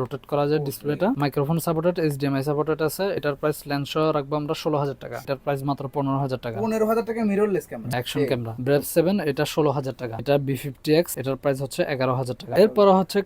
Rotate করা যায় ডিসপ্লেটা মাইক্রোফোন সাপোর্টেড এইচডিএমআই সাপোর্টেড আছে। এটার প্রাইস লেন্স সহ রাখব আমরা ষোলো হাজার টাকা। এটার প্রাইস মাত্র পনেরো হাজার টাকা। পনেরো হাজার টাকা mirrorless camera action camera brave seven এটা ষোলো হাজার টাকা। এটা বি ফিফটি এক্স এটার প্রাইস হচ্ছে এগারো হাজার টাকা। এরপর হচ্ছে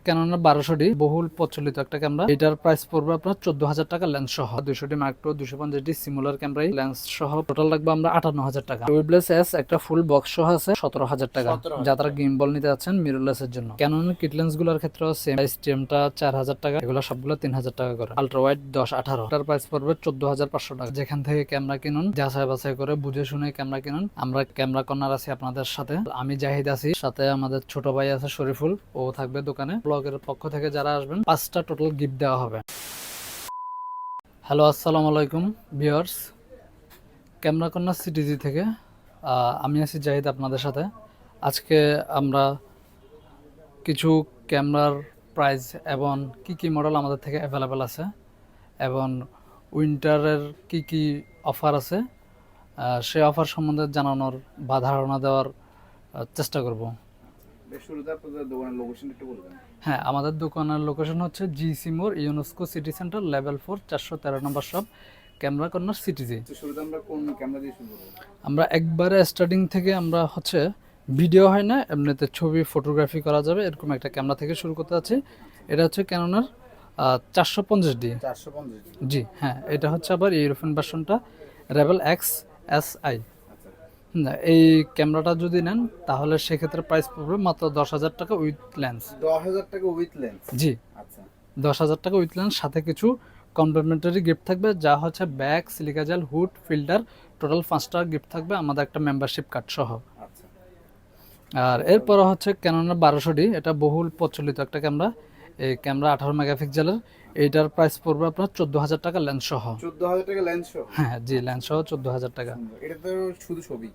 বারোশো ডি বহুল প্রচলিত একটা ক্যামেরা এটার প্রাইস পড়বে আপনার চোদ্দ হাজার টাকা লেন্স সহ। দুশো ডি মাইক্রো দুশো পঞ্চাশ ডি সিমুলার ক্যামেরাই লেন্স সহ। টোটাল রাখব আমরা আটান্ন হাজার টাকা। টুইবলেস এস একটা ফুল বক্স সহ আছে সতেরো হাজার টাকা। 17,000 যারা গেম বল নিতে যাচ্ছেন মিররলেস এর জন্য। ক্যাননের কিট লেন্সগুলোর ক্ষেত্রে সেম স্টিএমটা চার হাজার টাকা, এগুলো সবগুলো তিন হাজার টাকা করে। আলট্রা ওয়াইড দশ, আঠারো। এটার প্রাইস পড়বে চোদ্দ হাজার পাঁচশো টাকা। যেখান থেকে ক্যামেরা কিনুন যাচাই বাছাই করে বুঝে শুনে ক্যামেরা কিনুন। আমরা ক্যামেরা কর্নার আছি আপনাদের সাথে। আমি জাহিদ আছি, সাথে আমাদের ছোট ভাই আছে শরীফুল, ও থাকবে দোকানে। ব্লগের পক্ষ থেকে যারা আসবেন, পাঁচটা টোটাল গিফট দেওয়া হবে। হ্যালো আসসালামু আলাইকুম ভিউয়ার্স ক্যামেরা কর্নার সিটিজি থেকে আমি আছি জাহিদ আপনাদের সাথে। আজকে আমরা কিছু ক্যামেরার প্রাইস এবং কি কি মডেল আমাদের থেকে অ্যাভেলেবেল আছে এবং উইন্টারের কি কি অফার আছে সে অফার সম্বন্ধে জানানোর বা ধারণা দেওয়ার চেষ্টা করব। হ্যাঁ আমাদের দোকানের লোকেশন হচ্ছে জি see more UNESCO city centre level four চারশো তেরো নম্বর শপ ক্যামেরা কর্নার সিটিজি আমরা একবারে স্টার্টিং থেকে আমরা হচ্ছে ভিডিও হয় না এমনিতে ছবি ফটোগ্রাফি করা যাবে এরকম একটা ক্যামেরা থেকে শুরু করতে যাচ্ছি এটা হচ্ছে ক্যানোনার চারশো পঞ্চাশ ডি জি হ্যাঁ এটা হচ্ছে আবার ইউরোপিয়ান ভার্সনটা রেবেল এক্স এস আই এই ক্যামেরাটা যদি নেন তাহলে সেক্ষেত্রে প্রাইস পড়বে মাত্র দশ হাজার টাকা উইথ লেন্স দশ হাজার টাকা উইথ লেন্স জি। আচ্ছা। দশ হাজার টাকা উইথ লেন্স সাথে কিছু কমপ্লিমেন্টারি গিফট থাকবে যা হচ্ছে bag silica gel hood filter total পাঁচটা গিফট থাকবে আমাদের একটা মেম্বারশিপ কার্ড সহ। আর এরপর হচ্ছে ক্যানোনের বারোশো ডি এটা বহুল প্রচলিত একটা ক্যামেরা এই ক্যামেরা আঠারো মেগাপিক্সেলের এইটার প্রাইস পড়বে আপনার চোদ্দ হাজার টাকা লেন্স সহ। চোদ্দ হাজার টাকা লেন্স সহ? হ্যাঁ জি লেন্স সহ চোদ্দ হাজার টাকা। এটা তো শুধু ছবি?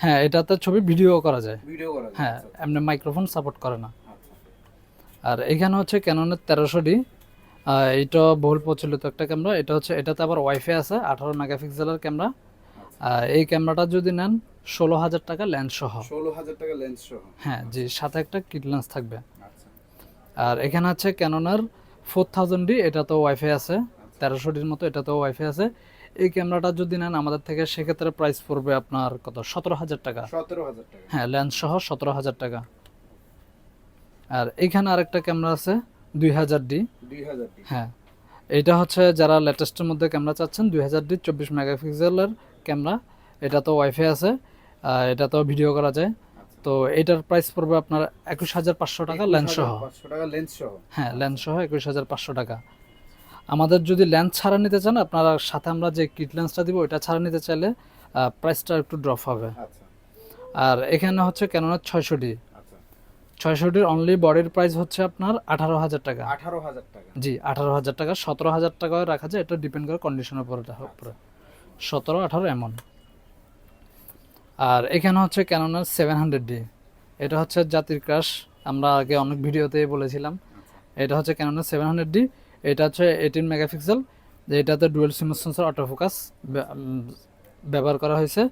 হ্যাঁ এটাতে ছবি ভিডিও করা যায়। ভিডিও করা যায়। হ্যাঁ আচ্ছা, এমনি মাইক্রোফোন সাপোর্ট করে না। আচ্ছা। আর এখানে হচ্ছে ক্যাননের তেরোশো ডি এইটা বহুল প্রচলিত একটা ক্যামেরা এটা হচ্ছে এটাতে আবার ওয়াইফাই আছে আঠারো মেগাপিক্সেলের ক্যামেরা এই ক্যামেরাটা যদি নেন ষোলো হাজার টাকা লেন্স সহ। ষোলো হাজার টাকা লেন্স সহ। হ্যাঁ জি সাথে একটা কিট লেন্স থাকবে। আচ্ছা। আর এখানে আছে ক্যানোনার ফোর থাউজেন্ড ডি এটা তো ওয়াইফাই আছে। তেরোশো ডির মতো এটা তো ওয়াইফাই আছে। এই ক্যামেরাটা যদি নেন আমাদের থেকে সেক্ষেত্রে প্রাইস পড়বে আপনার কত? সতেরো হাজার টাকা। সতেরো হাজার টাকা। হ্যাঁ লেন্স সহ সতেরো হাজার টাকা। আর এখানে আরেকটা ক্যামেরা আছে দুই হাজার ডি দুই হাজার হ্যাঁ এটা হচ্ছে যারা লেটেস্টের মধ্যে ক্যামেরা চাচ্ছেন দুই হাজার ডি চব্বিশ মেগাপিক্সেলের ক্যামেরা এটা তো ওয়াইফাই আছে। আর এটা তো ভিডিও করা যায়। তো এটার প্রাইস পড়বে আপনার একুশ হাজার পাঁচশো টাকা লেন্স সহ। টাকা লেন্স সহ। হ্যাঁ লেন্স সহ একুশ হাজার পাঁচশো টাকা। আমাদের যদি লেন্স ছাড়া নিতে চান আপনারা সাথে আমরা যে কিট লেন্সটা দিব ওইটা ছাড়া নিতে চাইলে প্রাইসটা একটু ড্রপ হবে। আচ্ছা। আর এখানে হচ্ছে কেননা ছয়শো ডি আচ্ছা। ডির অনলি বডির প্রাইস হচ্ছে আপনার আঠারো হাজার টাকা। আঠারো হাজার টাকা। জি আঠারো হাজার টাকা সতেরো হাজার টাকা রাখা যায় এটা ডিপেন্ড করে কন্ডিশনের উপরে উপরে। সতেরো আঠারো এমন। আর এখানে হচ্ছে ক্যানোনার সেভেন হান্ড্রেড ডি এটা হচ্ছে জাতির ক্রাশ আমরা আগে অনেক ভিডিওতে বলেছিলাম। এটা হচ্ছে ক্যানোনার সেভেন হান্ড্রেড ডি এটা হচ্ছে এইটিন মেগাপিক্সেল এটাতে ডুয়েল সিমস সেন্সর অটোফোকাস ব্যবহার করা হয়েছে।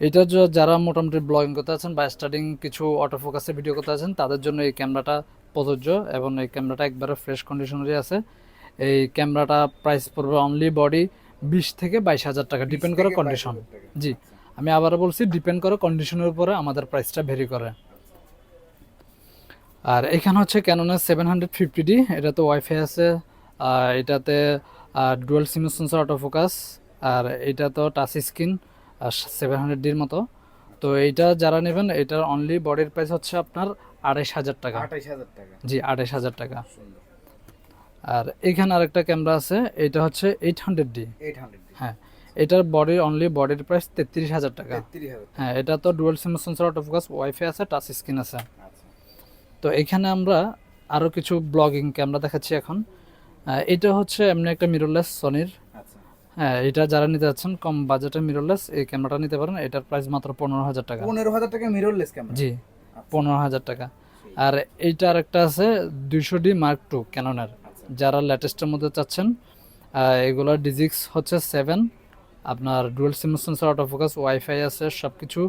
এটা যারা মোটামুটি ব্লগিং করতে আছেন বা স্টার্টিং কিছু অটোফোকাসে ভিডিও করতে আছেন তাদের জন্য এই ক্যামেরাটা প্রযোজ্য এবং এই ক্যামেরাটা একবারে ফ্রেশ কন্ডিশনেরই আছে। এই ক্যামেরাটা প্রাইস পড়বে অনলি বডি বিশ থেকে বাইশ হাজার টাকা ডিপেন্ড করে কন্ডিশন জি। আমি আবারও বলছি ডিপেন্ড করে কন্ডিশনের উপরে আমাদের প্রাইসটা ভেরি করে। আর এখানে হচ্ছে ক্যানোনের সেভেন হান্ড্রেড ফিফটি ডি এটাতে ওয়াইফাই আছে আর এটাতে ডুয়েল সিম সেন্সর অটোফোকাস আর এটা তো টাচ স্ক্রিন সেভেন হান্ড্রেড ডির মতো। তো এইটা যারা নেবেন এটার অনলি বডির প্রাইস হচ্ছে আপনার আড়াইশ হাজার টাকা। হাজার টাকা। জি আড়াইশ হাজার টাকা। আর এখানে আরেকটা ক্যামেরা আছে এটা হচ্ছে eight hundred D eight hundred হ্যাঁ এটার বডির অনলি বডির প্রাইস তেত্রিশ হাজার টাকা। হ্যাঁ এটা তো dual CMOS sensor autofocus wifi আছে টাচ স্ক্রিন আছে। আচ্ছা। তো এখানে আমরা আরও কিছু ব্লগিং ক্যামেরা দেখাচ্ছি এখন। এটা হচ্ছে এমনি একটা মিররলেস সনির আচ্ছা। হ্যাঁ এটা যারা নিতে যাচ্ছেন কম বাজেটের মিররলেস এই ক্যামেরাটা নিতে পারেন এটার প্রাইস মাত্র পনেরো হাজার টাকা। পনেরো হাজার টাকা মিররলেস ক্যামেরা জি পনেরো হাজার টাকা। আর এইটা আরেকটা আছে দুইশো ডি মার্ক টু ক্যাননের আচ্ছা। যারা লেটেস্টের মধ্যে চাচ্ছেন এগুলোর ডিজিক্স হচ্ছে সেভেন আপনার dual CMOS sensor autofocus wifi আছে সব কিছু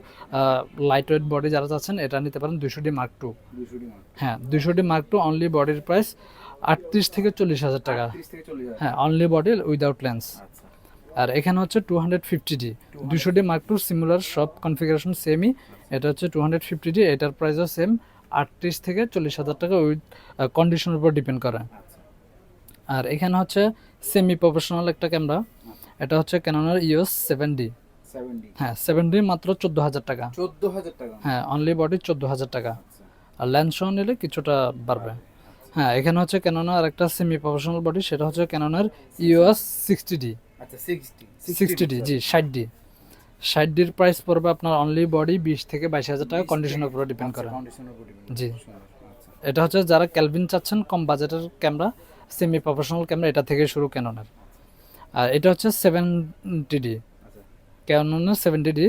লাইট ওয়েট বডি যারা চাচ্ছেন এটা নিতে পারেন দুইশো ডি মার্ক টু দুশো হ্যাঁ দুইশো ডি মার্ক টু অনলি বডির প্রাইস আটত্রিশ থেকে চল্লিশ হাজার টাকা। হ্যাঁ অনলি বডি উইদাউট লেন্স আর এখানে হচ্ছে টু হান্ড্রেড ফিফটি ডি। দুশো ডি মার্ক টু সিমিলার সব কনফিগারেশন সেমই এটা হচ্ছে টু হান্ড্রেড ফিফটি ডি এটার প্রাইসও সেম আটত্রিশ থেকে চল্লিশ হাজার টাকা উইথ কন্ডিশনের উপর ডিপেন্ড করে। আচ্ছা। আর এখানে হচ্ছে সেমি প্রফেশনাল একটা ক্যামেরা এটা হচ্ছে ক্যানোনার ইউএস সেভেন ডি হ্যাঁ সেভেন ডি মাত্র চোদ্দ হাজার টাকা। চোদ্দ হাজার টাকা। হ্যাঁ অনলি বডি চোদ্দ হাজার টাকা। আচ্ছা। আর লেন্স সহ নিলে কিছুটা বাড়বে। হ্যাঁ এখানে হচ্ছে ক্যানোনার একটা সেমি প্রফেশনাল বডি সেটা হচ্ছে ক্যানোনার ইউএস সিক্সটি ডি আচ্ছা সিক্সটি সিক্সটি ডি জি ষাট ডি ষাট ডির প্রাইস পড়বে আপনার অনলি বডি বিশ থেকে বাইশ হাজার টাকা কন্ডিশনের উপরে ডিপেন্ড করে। জি। আচ্ছা। এটা হচ্ছে যারা ক্যালভিন চাচ্ছেন কম বাজেটের ক্যামেরা সেমি প্রফেশনাল ক্যামেরা এটা থেকে শুরু ক্যাননের আর এটা হচ্ছে সেভেন্টি ডি আচ্ছা। ক্যাননের সেভেন্টি ডি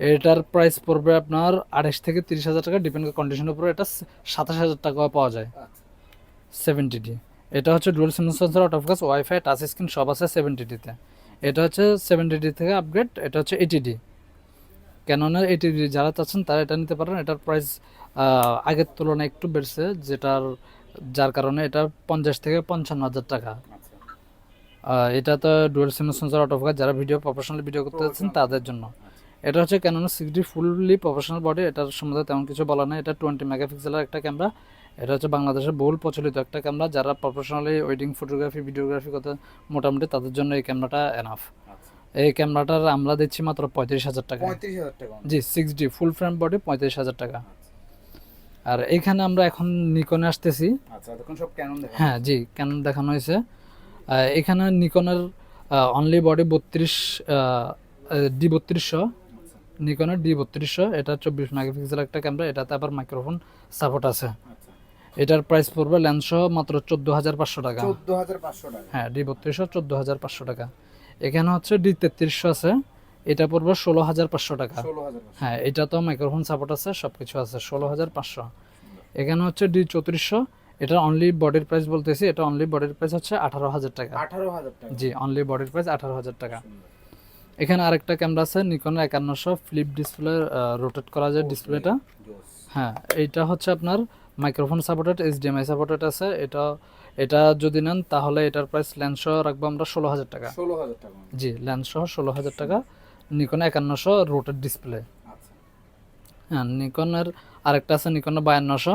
এটার প্রাইস পড়বে আপনার আঠাশ থেকে তিরিশ হাজার টাকা ডিপেন্ড করে কন্ডিশনের উপরে এটা সাতাশ হাজার টাকা পাওয়া যায়। আচ্ছা। সেভেন্টি ডি এটা হচ্ছে dual CMOS sensor out of কাজ ওয়াইফাই টাচ স্ক্রিন সব আছে সেভেন্টি ডিতে এটা হচ্ছে সেভেন্টি ডি থেকে আপগ্রেড এটা হচ্ছে এইটি ডি ক্যাননের এইটি ডি যারা চাচ্ছেন তারা এটা নিতে পারেন এটার প্রাইস আগের তুলনায় একটু বেড়েছে যেটার যার কারণে এটা পঞ্চাশ থেকে পঞ্চান্ন হাজার টাকা। আচ্ছা এটা তো ডুয়েল সিম সেন্সর অফ কাজ যারা ভিডিও প্রফেশনাল ভিডিও করতে যাচ্ছেন তাদের জন্য। এটা হচ্ছে ক্যাননের সিক্সটি ফুললি প্রফেশনাল বডি এটার সম্বন্ধে তেমন কিছু বলা নেই। এটা টোয়েন্টি মেগাপিক্সেলের একটা ক্যামেরা এটা হচ্ছে বাংলাদেশের বহুল প্রচলিত একটা ক্যামেরা যারা প্রফেশনালি ওয়েডিং ফটোগ্রাফি ভিডিওগ্রাফি করতে মোটামুটি তাদের জন্য এই ক্যামেরাটা এনাফ আচ্ছা। এই ক্যামেরাটার আমরা দিচ্ছি মাত্র পঁয়ত্রিশ হাজার টাকা। জি six D full frame body পঁয়ত্রিশ হাজার টাকা। আর এইখানে আমরা এখন নিকনে আসতেছি। আচ্ছা হ্যাঁ জি কেন দেখানো হয়েছে। এখানে নিকনের অনলি বডি বত্রিশ ডি বত্রিশশো। নিকনের ডি বত্রিশশো। এটা চব্বিশ মেগাপিক্সেল একটা ক্যামেরা এটাতে আবার মাইক্রোফোন সাপোর্ট আছে। আচ্ছা। এটার প্রাইস পড়বে লেন্স সহ মাত্র চোদ্দ হাজার পাঁচশো টাকা। চোদ্দ হাজার পাঁচশো টাকা। হ্যাঁ ডি বত্রিশশো চোদ্দ হাজার পাঁচশো টাকা। এখানে হচ্ছে ডি তেত্রিশশো আছে। এটা পড়বে ষোলো হাজার পাঁচশো টাকা। হ্যাঁ এটা তো মাইক্রোফোন সাপোর্ট আছে সব কিছু আছে ষোলো হাজার পাঁচশো। এখানে হচ্ছে ডি চৌত্রিশশো। এটা অনলি বডির প্রাইস বলতেছি এটা অনলি বডির প্রাইস হচ্ছে আঠারো হাজার টাকা। আঠারো হাজার টাকা। জি অনলি বডির প্রাইস আঠারো হাজার টাকা। এখানে আরেকটা ক্যামেরা আছে নিকনের একান্নশো ফ্লিপ ডিসপ্লে রোটেট করা যায় ডিসপ্লেটা হ্যাঁ এইটা হচ্ছে আপনার মাইক্রোফোন সাপোর্টেড এইচডিএমআই সাপোর্টেড আছে। এটা এটা যদি নেন তাহলে এটার প্রাইস লেন্স সহ রাখব আমরা ষোলো হাজার টাকা। ষোলো হাজার টাকা। জি লেন্স সহ ষোলো হাজার টাকা নিকন একান্নশো রোটেড ডিসপ্লে আচ্ছা। হ্যাঁ নিকনের আরেকটা আছে নিকনের বায়ান্নশো।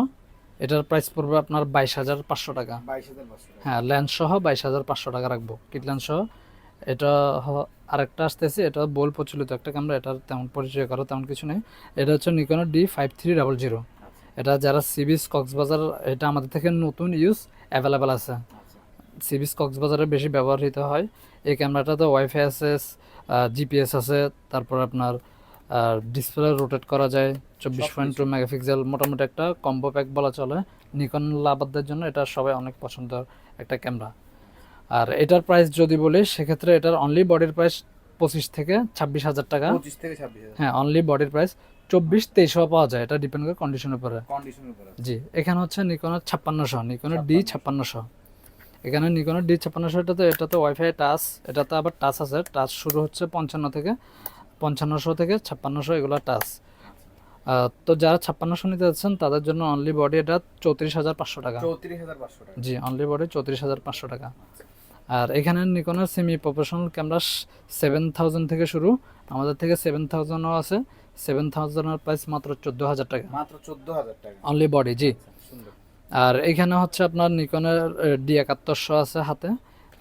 এটার প্রাইস পড়বে আপনার বাইশ হাজার পাঁচশো টাকা। হ্যাঁ লেন্স সহ বাইশ হাজার পাঁচশো টাকা রাখব। কিট লেন্স সহ। এটা আরেকটা আসতেছে এটা বোল প্রচলিত একটা ক্যামেরা এটার তেমন পরিচয় করো তেমন কিছু নেই। এটা হচ্ছে নিকনের D five three double zero আচ্ছা। এটা যারা সিবিস কক্সবাজার এটা আমাদের থেকে নতুন ইউজ অ্যাভেলেবেল আছে। আচ্ছা। সিবিস কক্সবাজারে বেশি ব্যবহৃত হয়। এই ক্যামেরাটাতে ওয়াইফাই আছে জিপিএস আছে তারপর আপনার ডিসপ্লে রোটেট করা যায় চব্বিশ পয়েন্ট টু মেগাপিক্সেল মোটামুটি একটা কম্বো প্যাক বলা চলে। নিকন লাভারদের জন্য এটা সবাই অনেক পছন্দের একটা ক্যামেরা আর এটার প্রাইস যদি বলি সেক্ষেত্রে এটার অনলি বডির প্রাইস পঁচিশ থেকে ছাব্বিশ হাজার টাকা। পঁচিশ থেকে ছাব্বিশ হ্যাঁ অনলি বডির প্রাইস চব্বিশ তেইশও পাওয়া যায়। এটা ডিপেন্ড করে কন্ডিশনের উপরে। জি এখানে হচ্ছে নিকনের ছাপ্পান্নশো নিকনের ডি ছাপ্পান্নশো। এখানে নিকনের ডি ছাপ্পান্নশো এটাতে এটাতে ওয়াইফাই টাচ এটাতে আবার টাচ আছে। টাচ শুরু হচ্ছে পঞ্চান্ন থেকে পঞ্চান্নশো থেকে ছাপ্পান্নশো এগুলো টাচ। তো যারা ছাপ্পান্নশো নিতে যাচ্ছেন তাদের জন্য অনলি বডি এটা চৌত্রিশ হাজার পাঁচশো টাকা। চৌত্রিশ হাজার পাঁচশো টাকা। জি অনলি বডি চৌত্রিশ হাজার পাঁচশো টাকা। আর এখানে নিকনের semi professional camera seven thousand থেকে শুরু। আমাদের থেকে সেভেন থাউজেন্ডও আছে। সেভেন থাউজেন্ডের প্রাইস মাত্র চোদ্দ হাজার টাকা। মাত্র চোদ্দ হাজার টাকা। অনলি বডি জি। আর এখানে হচ্ছে আপনার নিকনের ডি একাত্তরশো আছে হাতে।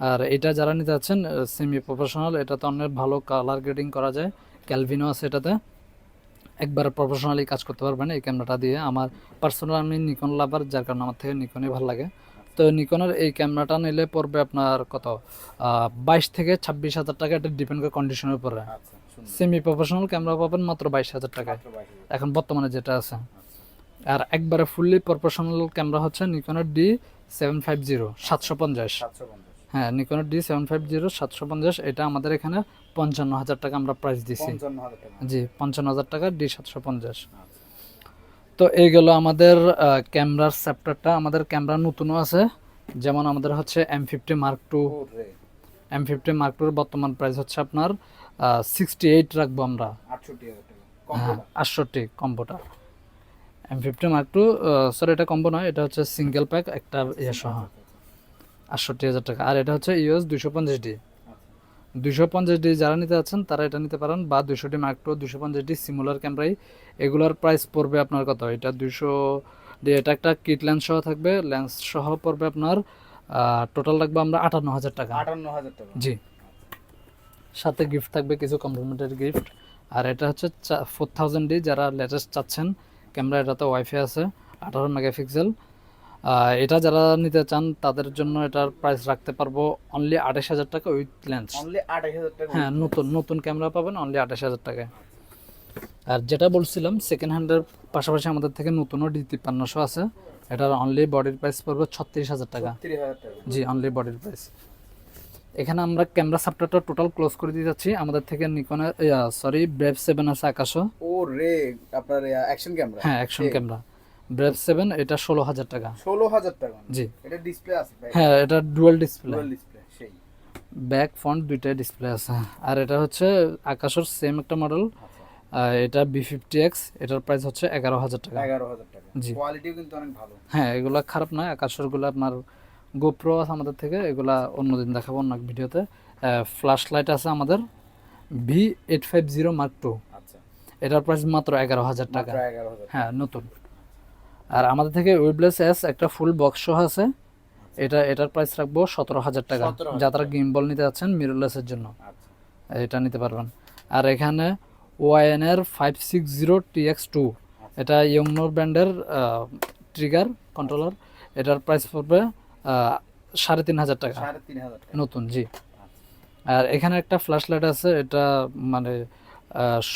আর এটা যারা নিতে যাচ্ছেন সেমি প্রফেশনাল এটা তো অনেক ভালো কালার গ্রেডিং করা যায়। ক্যালভিনও আছে এটাতে। একবার প্রফেশনালি কাজ করতে পারবেন এই ক্যামেরাটা দিয়ে। আমার পার্সোনাল আমি নিকন লাভার যার কারণে আমার থেকে নিকনই ভালো লাগে। তো নিকনের এই ক্যামেরাটা নিলে পড়বে আপনার কত? বাইশ থেকে ছাব্বিশ হাজার টাকা এটা ডিপেন্ড করে কন্ডিশনের উপরে। সেমি প্রফেশনাল ক্যামেরা পাবেন মাত্র বাইশ হাজার টাকায় এখন বর্তমানে যেটা আছে। আর একবারে ফুললি প্রফেশনাল ক্যামেরা হচ্ছে নিকনের ডি সেভেন ফাইভ জিরো সাতশো পঞ্চাশ। হ্যাঁ নিকনের ডি সেভেন ফাইভ জিরো সাতশো পঞ্চাশ এটা আমাদের এখানে পঞ্চান্ন হাজার টাকা আমরা প্রাইস দিছি। জি পঞ্চান্ন হাজার টাকা ডি সাতশো পঞ্চাশ। তো এই গেল আমাদের ক্যামেরার চ্যাপ্টারটা আমাদের ক্যামেরা নতুনও আছে যেমন আমাদের হচ্ছে M fifty mark two M fifty mark টুর বর্তমান প্রাইস হচ্ছে আপনার সিক্সটি এইট রাখব আমরা। হ্যাঁ আটষট্টি কম্বোটা। M fifty mark two sorry এটা কম্বো নয় এটা হচ্ছে সিঙ্গেল প্যাক একটা ইয়ে সহ। আটষট্টি হাজার টাকা। আর এটা হচ্ছে ইউএস দুশো পঞ্চাশ ডি। দুশো পঞ্চাশ ডি যারা নিতে যাচ্ছেন তারা এটা নিতে পারেন বা দুশো ডি মাইক্রো দুশো পঞ্চাশ ডি সিমুলার ক্যামেরাই এগুলোর প্রাইস পড়বে আপনার কত? এটা দুশো ডি এটা একটা কিট লেন্স সহ থাকবে। লেন্স সহ পড়বে আপনার টোটাল রাখব আমরা আটান্ন হাজার টাকা। আটান্ন হাজার টাকা। জি। সাথে গিফট থাকবে কিছু কমপ্লিমেন্টারি গিফট আর এটা হচ্ছে ফোর থাউজেন্ড ডি যারা লেটেস্ট চাচ্ছেন ক্যামেরা এটাতে ওয়াইফাই আছে আঠারো মেগাপিক্সেল এটা যারা নিতে চান তাদের জন্য এটার প্রাইস রাখতে পারব অনলি আঠাশ হাজার টাকা উইথ লেন্স অনলি আঠাশ হাজার টাকা হ্যাঁ নতুন নতুন ক্যামেরা পাবেন অনলি আঠাশ হাজার টাকায় আর যেটা বলছিলাম সেকেন্ড হ্যান্ডের পাশাপাশি আমাদের থেকে নতুনও ডি তিপ্পান্নশো আছে। এটার অনলি বডির প্রাইস পড়বে ছত্রিশ হাজার টাকা। জি অনলি বডির প্রাইস এখানে আমরা ক্যামেরা সাপটারটা টোটাল ক্লোজ করে দিয়ে যাচ্ছি। আমাদের থেকে নিকনের সরি ব্রেভ সেভেন আছে আকাশও। ও রে আপনার অ্যাকশন ক্যামেরা হ্যাঁ অ্যাকশন ক্যামেরা ব্রেভ সেভেন এটা ষোলো হাজার টাকা। ষোলো হাজার টাকা। জি। এটা ডিসপ্লে আছে হ্যাঁ এটা ডুয়াল ডিসপ্লে ডুয়াল ডিসপ্লে সেই। ব্যাক ফ্রন্ট দুইটাই ডিসপ্লে আছে। আর এটা হচ্ছে আকাশের সেম একটা মডেল আচ্ছা। এটা বি ফিফটি এক্স এটার প্রাইস হচ্ছে এগারো হাজার টাকা। এগারো হাজার টাকা। জি। কোয়ালিটিও কিন্তু অনেক ভালো। হ্যাঁ এগুলা খারাপ নয়। আকাশেরগুলো আপনার গোপ্রো আছে আমাদের থেকে এগুলা অন্যদিন দেখাবো অন্য ভিডিওতে। ফ্ল্যাশ লাইট আছে আমাদের V eight five zero mark two আচ্ছা। এটার প্রাইস মাত্র এগারো হাজার টাকা। হ্যাঁ নতুন। আর আমাদের থেকে ওয়েবলেস এস একটা ফুল বক্স সহ আছে। এটা এটার প্রাইস রাখব সতেরো হাজার টাকা। 17,000 যা তারা গেম বল নিতে যাচ্ছেন মিররলেসের জন্য। আচ্ছা। এটা নিতে পারবেন। আর এখানে ওয়াইএন এর five six zero T X two এটা ইয়ংনোর ব্র্যান্ডের ট্রিগার কন্ট্রোলার এটার প্রাইস পড়বে সাড়ে তিন হাজার টাকা। নতুন জি। আচ্ছা। আর এখানে একটা ফ্ল্যাশ লাইট আছে এটা মানে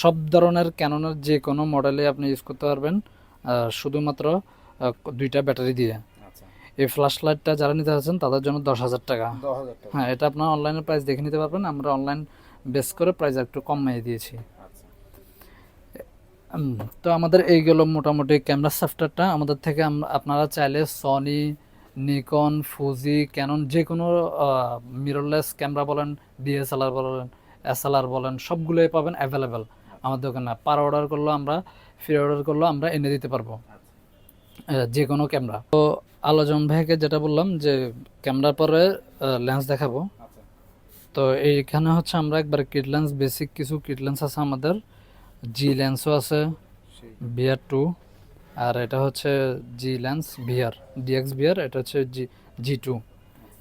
সব ধরনের ক্যাননের যে কোনো মডেলে আপনি ইউজ করতে পারবেন। শুধুমাত্র দুইটা ব্যাটারি দিয়ে। আচ্ছা। এই ফ্ল্যাশ লাইটটা যারা নিতে চাচ্ছেন তাদের জন্য দশ হাজার টাকা। হ্যাঁ এটা আপনার অনলাইনে প্রাইস দেখে নিতে পারবেন। আমরা অনলাইন বেস করে প্রাইস একটু কমিয়ে দিয়েছি। আচ্ছা। তো আমাদের এইগুলো মোটামুটি ক্যামেরা সফটওয়্যারটা আমাদের থেকে আপনারা চাইলে সনি নিকন ফুজি ক্যানন যে কোনো মিররলেস ক্যামেরা বলেন ডিএসএলআর বলেন এসএলআর বলেন সবগুলোই পাবেন অ্যাভেলেবেল আমাদের দোকানে পার অর্ডার করলেও আমরা ফ্রি অর্ডার করলেও আমরা এনে দিতে পারব। আচ্ছা। যে কোনো ক্যামেরা। তো আলোজন ভাইকে যেটা বললাম যে ক্যামেরার পরে লেন্স দেখাবো। আচ্ছা। তো এইখানে হচ্ছে আমরা একবার কিট লেন্স বেসিক কিছু কিট লেন্স আছে আমাদের। জি লেন্সও আছে ভিআর টু আর এটা হচ্ছে G lens VR DX VR এটা হচ্ছে জি জি টু।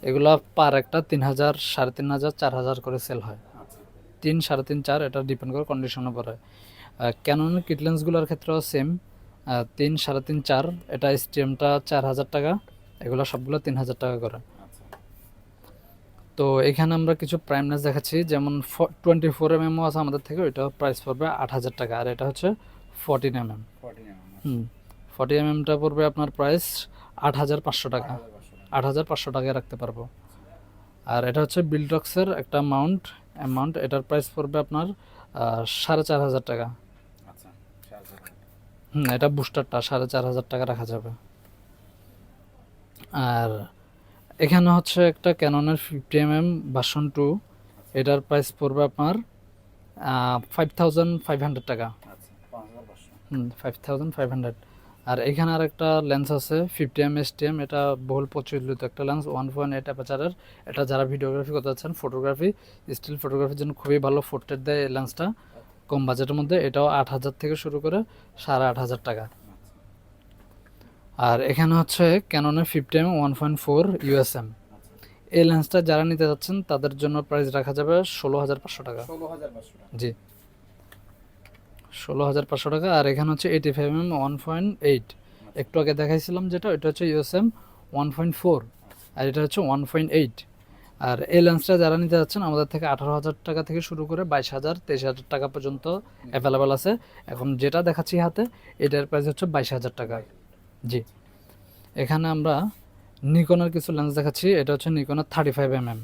এগুলা পার একটা তিন হাজার সাড়ে তিন হাজার চার হাজার করে সেল হয়। আচ্ছা। তিন সাড়ে তিন চার এটা ডিপেন্ড করে কন্ডিশনের উপরে। ক্যাননের কিট লেন্সগুলোর ক্ষেত্রেও সেম তিন সাড়ে তিন চার এটা স্টিএমটা চার হাজার টাকা। এগুলো সবগুলো তিন হাজার টাকা করে। তো এখানে আমরা কিছু প্রাইম লেন্স দেখাচ্ছি যেমন টোয়েন্টি ফোর এম এমও আছে আমাদের থেকে ওইটা প্রাইস পড়বে আট হাজার টাকা। আর এটা হচ্ছে fourteen M M hmm forty M এমটা পড়বে আপনার প্রাইস আট হাজার পাঁচশো টাকা। হাজার পাঁচশো টাকা। আট হাজার পাঁচশো টাকায় রাখতে পারব। আর এটা হচ্ছে বিলডক্সের একটা মাউন্ট অ্যামাউন্ট এটার প্রাইস পড়বে আপনার সাড়ে চার হাজার টাকা আচ্ছা চার হাজার টাকা হুম এটা বুস্টারটা সাড়ে চার হাজার টাকা রাখা যাবে। আর এখানে হচ্ছে একটা ক্যাননের fifty M M version two এটার প্রাইস পড়বে আপনার ফাইভ থাউজেন্ড ফাইভ হান্ড্রেড টাকা। ফাইভ থাউজেন্ড ফাইভ হান্ড্রেড আর এখানে আর একটা লেন্স আছে ফিফটি এম এস টিএম এটা বহুল প্রচলিত একটা লেন্স ওয়ান পয়েন্ট এইট অ্যাপাচারের এটা যারা ভিডিওগ্রাফি করতে চাচ্ছেন ফটোগ্রাফি স্টিল ফটোগ্রাফির জন্য খুবই ভালো ফোর্টের দেয় এই লেন্সটা কম বাজেটের মধ্যে এটাও আট হাজার থেকে শুরু করে সাড়ে আট হাজার টাকা। আর এখানে হচ্ছে ক্যাননের fifty M one point four USM এই লেন্সটা যারা নিতে যাচ্ছেন তাদের জন্য প্রাইস রাখা যাবে ষোলো হাজার পাঁচশো টাকা। জি। ষোলো হাজার পাঁচশো টাকা আর এখানে হচ্ছে eighty five M one point eight একটু আগে দেখাইছিলাম যেটা এটা হচ্ছে ইউএসএম ওয়ান পয়েন্ট ফোর আর এটা হচ্ছে ওয়ান পয়েন্ট এইট আর এই লেন্সটা যারা নিতে যাচ্ছেন আমাদের থেকে আঠারো হাজার টাকা থেকে শুরু করে বাইশ হাজার তেইশ হাজার টাকা পর্যন্ত অ্যাভেলেবেল আছে। এখন যেটা দেখাচ্ছি হাতে এটার প্রাইস হচ্ছে বাইশ হাজার টাকা। জি। এখানে আমরা নিকনের কিছু লেন্স দেখাচ্ছি এটা হচ্ছে নিকনের থার্টি ফাইভ এম এম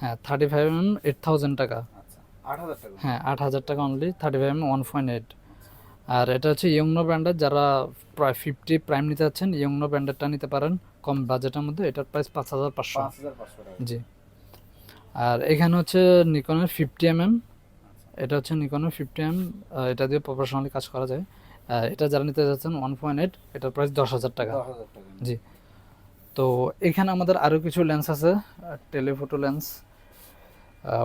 হ্যাঁ thirty five M M eight thousand টাকা। হ্যাঁ আট হাজার টাকা only thirty five M one point eight আর এটা হচ্ছে ইয়ংনো ব্র্যান্ডের যারা প্রায় ফিফটি প্রাইম নিতে যাচ্ছেন ইয়ংনো ব্র্যান্ডেরটা নিতে পারেন কম বাজেটের মধ্যে এটার প্রাইস পাঁচ হাজার পাঁচশো। জি। আর এখানে হচ্ছে নিকনের ফিফটি এম এম এটা হচ্ছে নিকনের ফিফটি এম এটা দিয়ে প্রফেশনালি কাজ করা যায়। এটা যারা নিতে যাচ্ছেন ওয়ান পয়েন্ট এইট এটার প্রাইস দশ হাজার টাকা। জি। তো এখানে আমাদের আরও কিছু লেন্স আছে টেলিফোটো লেন্স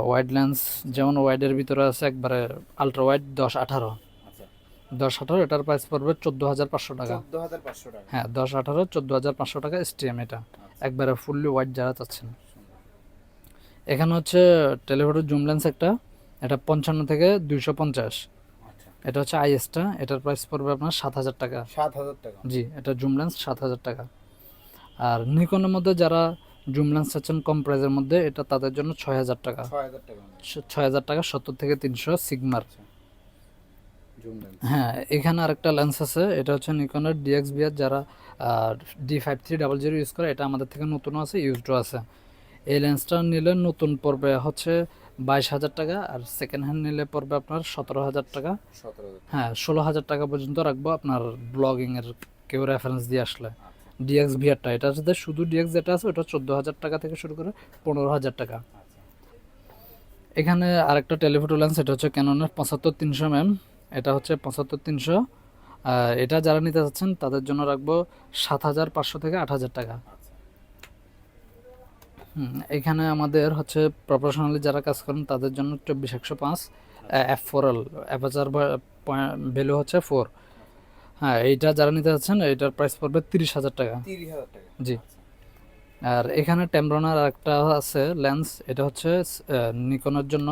ওয়াইড লেন্স যেমন ওয়াইডের ভিতরে আছে একবারে আলট্রা ওয়াইড দশ আঠারো। আচ্ছা। দশ আঠারো এটার প্রাইস পড়বে চোদ্দ হাজার পাঁচশো টাকা। হাজার পাঁচশো টাকা। হ্যাঁ দশ আঠারো চোদ্দ হাজার পাঁচশো টাকা এসটিএম এটা। একবারে ফুললি ওয়াইড যারা চাচ্ছেন। এখানে হচ্ছে টেলিফোটো জুম লেন্স একটা এটা পঞ্চান্ন থেকে দুইশো পঞ্চাশ। আচ্ছা। এটা হচ্ছে আইএসটা এটার প্রাইস পড়বে আপনার সাত হাজার টাকা। সাত হাজার টাকা। জি এটা জুম লেন্স সাত হাজার টাকা। আর নিকনের মধ্যে যারা জুম লেন্স চাচ্ছেন কম প্রাইসের মধ্যে এটা তাদের জন্য ছয় হাজার টাকা। ছয় হাজার টাকা ছ- ছয় হাজার টাকা সত্তর থেকে তিনশো সিগমার। হ্যাঁ এখানে আরেকটা লেন্স আছে এটা হচ্ছে নিকনের ডিএক্স বিআর যারা D five three double zero use করে এটা আমাদের থেকে নতুনও আছে ইউজডও আছে। এই লেন্সটা নিলে নতুন পড়বে হচ্ছে বাইশ হাজার টাকা আর সেকেন্ড হ্যান্ড নিলে পড়বে আপনার সতেরো হাজার টাকা। হ্যাঁ ষোলো হাজার টাকা পর্যন্ত রাখব আপনার ব্লগিংয়ের কেউ রেফারেন্স দিয়ে আসলে। আচ্ছা। ডিএক্স ভিআরটা এটা হচ্ছে শুধু ডিএক্স যেটা আছে ওটা চোদ্দ হাজার টাকা থেকে শুরু করে পনেরো হাজার টাকা। আচ্ছা। এখানে আরেকটা টেলিফোটো লেন্স এটা হচ্ছে ক্যাননের পঁচাত্তর তিনশো ম্যাম এটা হচ্ছে পঁচাত্তর তিনশো। এটা যারা নিতে চাচ্ছেন তাদের জন্য রাখব সাত হাজার পাঁচশো থেকে আট হাজার টাকা। আচ্ছা এখানে আমাদের হচ্ছে প্রফেশনালি যারা কাজ করেন তাদের জন্য চব্বিশ একশো পাঁচ F four L aperture value হচ্ছে ফোর হ্যাঁ এইটা যারা নিতে চাচ্ছেন এইটার প্রাইস পড়বে তিরিশ হাজার টাকা। জি। আর এখানে টেমব্রনার একটা আছে লেন্স এটা হচ্ছে নিকনের জন্য।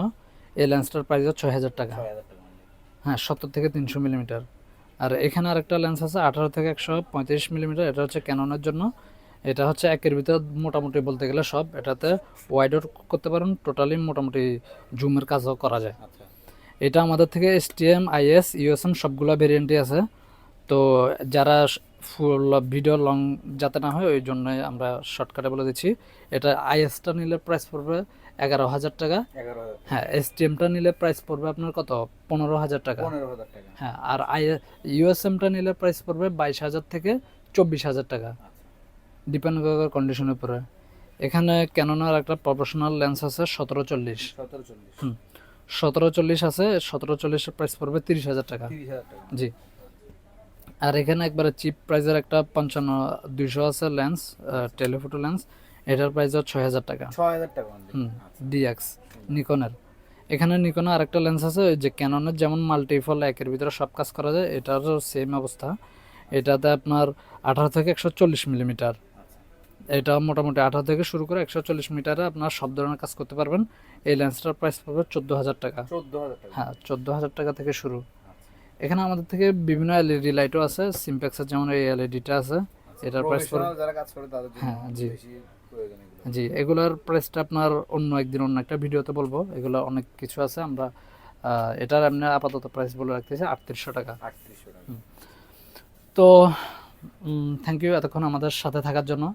এই লেন্সটার প্রাইস হচ্ছে হাজার টাকা। ছয় হাজার টাকা। হ্যাঁ সত্তর থেকে তিনশো মিলিমিটার আর এখানে আরেকটা লেন্স আছে আঠারো থেকে একশো পঁয়ত্রিশ মিলিমিটার এটা হচ্ছে ক্যাননের জন্য। এটা হচ্ছে একের ভিতর মোটামুটি বলতে গেলে সব। এটাতে ওয়াইডও করতে পারেন টোটালি মোটামুটি জুমের কাজও করা যায়। আচ্ছা। এটা আমাদের থেকে এসটিএম আইএস ইউএসএম সবগুলো ভেরিয়েন্টই আছে। তো যারা ফুল ভিডিও লং যাতে না হয় ওই জন্য আমরা শর্টকাটে বলে দিচ্ছি। এটা আইএসটা নিলে প্রাইস পড়বে এগারো হাজার টাকা। এগারো হাজার হ্যাঁ এসটিএমটা নিলে প্রাইস পড়বে আপনার কত? পনেরো হাজার টাকা। পনেরো হাজার টাকা। হ্যাঁ আর আই ইউএসএমটা নিলে প্রাইস পড়বে বাইশ হাজার থেকে চব্বিশ হাজার টাকা। আচ্ছা। ডিপেন্ড করে কন্ডিশনের উপরে। এখানে ক্যাননের একটা প্রফেশনাল লেন্স আছে সতেরো চল্লিশ। সতেরো চল্লিশ। হুম। সতেরো চল্লিশ আছে সতেরো চল্লিশের প্রাইস পড়বে তিরিশ হাজার টাকা। জি। আর এখানে একবারে চিপ প্রাইসের একটা পঞ্চান্ন দুইশো আছে লেন্স টেলিফোটো লেন্স এটার প্রাইস হচ্ছে ছয় হাজার টাকা। ছয় হাজার টাকা। হুম ডিএক্স নিকনের এখানে নিকনের আরেকটা লেন্স আছে ওই যে ক্যাননের যেমন মাল্টিফল একের ভিতরে সব কাজ করা যায় এটারও সেম অবস্থা। এটাতে আপনার আঠারো থেকে একশো চল্লিশ মিলিমিটার এটা মোটামুটি আঠারো থেকে শুরু করে একশো চল্লিশ মিটারে আপনার সব ধরনের কাজ করতে পারবেন। এই লেন্সটার প্রাইস পড়বে চোদ্দ হাজার টাকা। হ্যাঁ চোদ্দ হাজার টাকা থেকে শুরু। এখানে আমাদের থেকে বিভিন্ন এলইডি লাইটও আছে সিমপ্যাক্সের যেমন এই এলইডিটা আছে এটার প্রাইস হ্যাঁ, জি। জি এগুলোর প্রাইসটা আপনার অন্য একদিন অন্য একটা ভিডিওতে বলব। এগুলো অনেক কিছু আছে আমরা এটার এমনি আপাতত প্রাইস বলে রাখতেছি আটত্রিশশো টাকা। আটত্রিশশো টাকা। তো থ্যাংক ইউ এতক্ষণ আমাদের সাথে থাকার জন্য।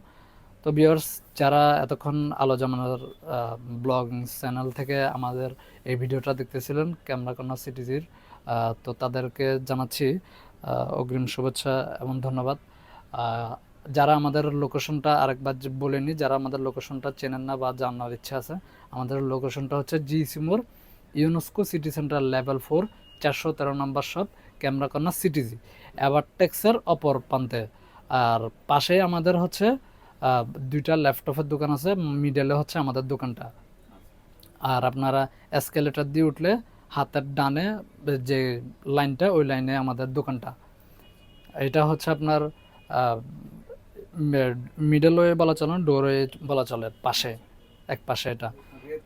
তো বিয়ার্স যারা এতক্ষণ আলো জামানার ব্লগ চ্যানেল থেকে আমাদের এই ভিডিওটা দেখতেছিলেন ক্যামেরাকন্যা সিটিজির তো তাদেরকে জানাচ্ছি অগ্রিম শুভেচ্ছা এবং ধন্যবাদ। যারা আমাদের লোকেশনটা আরেকবার বলেনি, যারা আমাদের লোকেশনটা চেনেন না বা জানার ইচ্ছা আছে, আমাদের লোকেশনটা হচ্ছে জি see more UNESCO city centre level four, চারশো তেরো নম্বর শপ ক্যামেরাকন্যা সিটিজি। অ্যাভারটেক্সের অপর প্রান্তে, আর পাশে আমাদের হচ্ছে দুইটা ল্যাপটপের দোকান আছে মিডলে হচ্ছে আমাদের দোকানটা। আর আপনারা এসকেলেটার দিয়ে উঠলে হাতের ডানে যে লাইনটা ওই লাইনে আমাদের দোকানটা। এটা হচ্ছে আপনার মিডল ওয়ে বলা চলে ডোর ওয়ে বলা চলে পাশে এক পাশে এটা।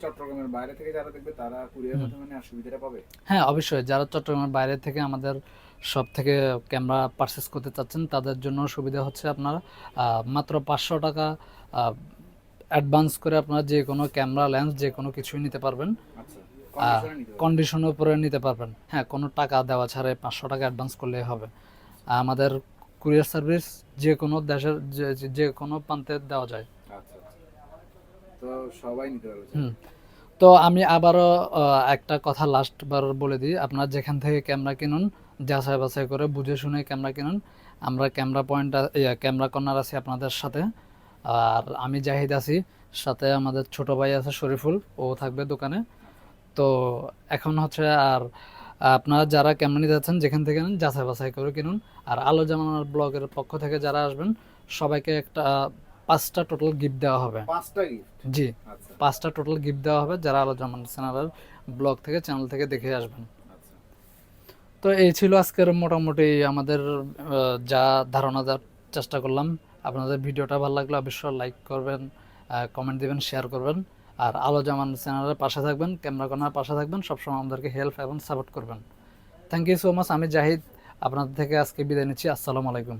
চট্টগ্রামের বাইরে থেকে যারা দেখবে তারা কুরিয়ার মাধ্যমে সুবিধাটা পাবে? হ্যাঁ অবশ্যই। যারা চট্টগ্রামের বাইরে থেকে আমাদের সব থেকে ক্যামেরা পারচেস করতে চাচ্ছেন তাদের জন্য সুবিধা হচ্ছে আপনারা মাত্র পাঁচশো টাকা অ্যাডভান্স করে আপনারা যে কোনো ক্যামেরা লেন্স যে কোনো কিছুই নিতে পারবেন। কন্ডিশন নিতে উপরে নিতে পারবেন। হ্যাঁ কোনো টাকা দেওয়া ছাড়াই পাঁচশো টাকা অ্যাডভান্স করলেই হবে। আমাদের কুরিয়ার সার্ভিস যে কোনো দেশের যে- কোনো প্রান্তে দেওয়া যায়। আচ্ছা আচ্ছা। তো সবাই নিতে পারবে হুম। তো আমি আবারও একটা কথা লাস্ট বার বলে দিই। আপনারা যেখান থেকে ক্যামেরা কিনুন যাচাই বাছাই করে বুঝে শুনে ক্যামেরা কিনুন। আমরা ক্যামেরা পয়েন্ট ক্যামেরা কর্নার আছি আপনাদের সাথে। আর আমি জাহিদ আছি সাথে আমাদের ছোট ভাই আছে শরীফুল ও থাকবে দোকানে। তো এখন হচ্ছে আর আপনারা যারা ক্যামেরা নিতে যাচ্ছেন যেখান থেকে নেন যাচাই বাছাই করে কিনুন। আর আলো জামানার ব্লগের পক্ষ থেকে যারা আসবেন সবাইকে একটা পাঁচটা টোটাল গিফট দেওয়া হবে। পাঁচটা গিফট জি আচ্ছা। পাঁচটা টোটাল গিফট দেওয়া হবে যারা আলো জামান চ্যানেলের ব্লগ থেকে চ্যানেল থেকে দেখে আসবেন। তো এই ছিল আজকের মোটামুটি আমাদের যা ধারণা দেওয়ার চেষ্টা করলাম। আপনাদের ভিডিওটা ভালো লাগলে অবশ্যই লাইক করবেন কমেন্ট দিবেন শেয়ার করবেন। আর আলো জামান চ্যানেলের পাশে থাকবেন ক্যামেরা কর্নার পাশে থাকবেন, সবসময় আমাদেরকে হেল্প এবং সাপোর্ট করবেন। থ্যাংক ইউ সো মাচ আমি জাহিদ, আপনাদের থেকে আজকে বিদায় নিচ্ছি, আসসালামু আলাইকুম।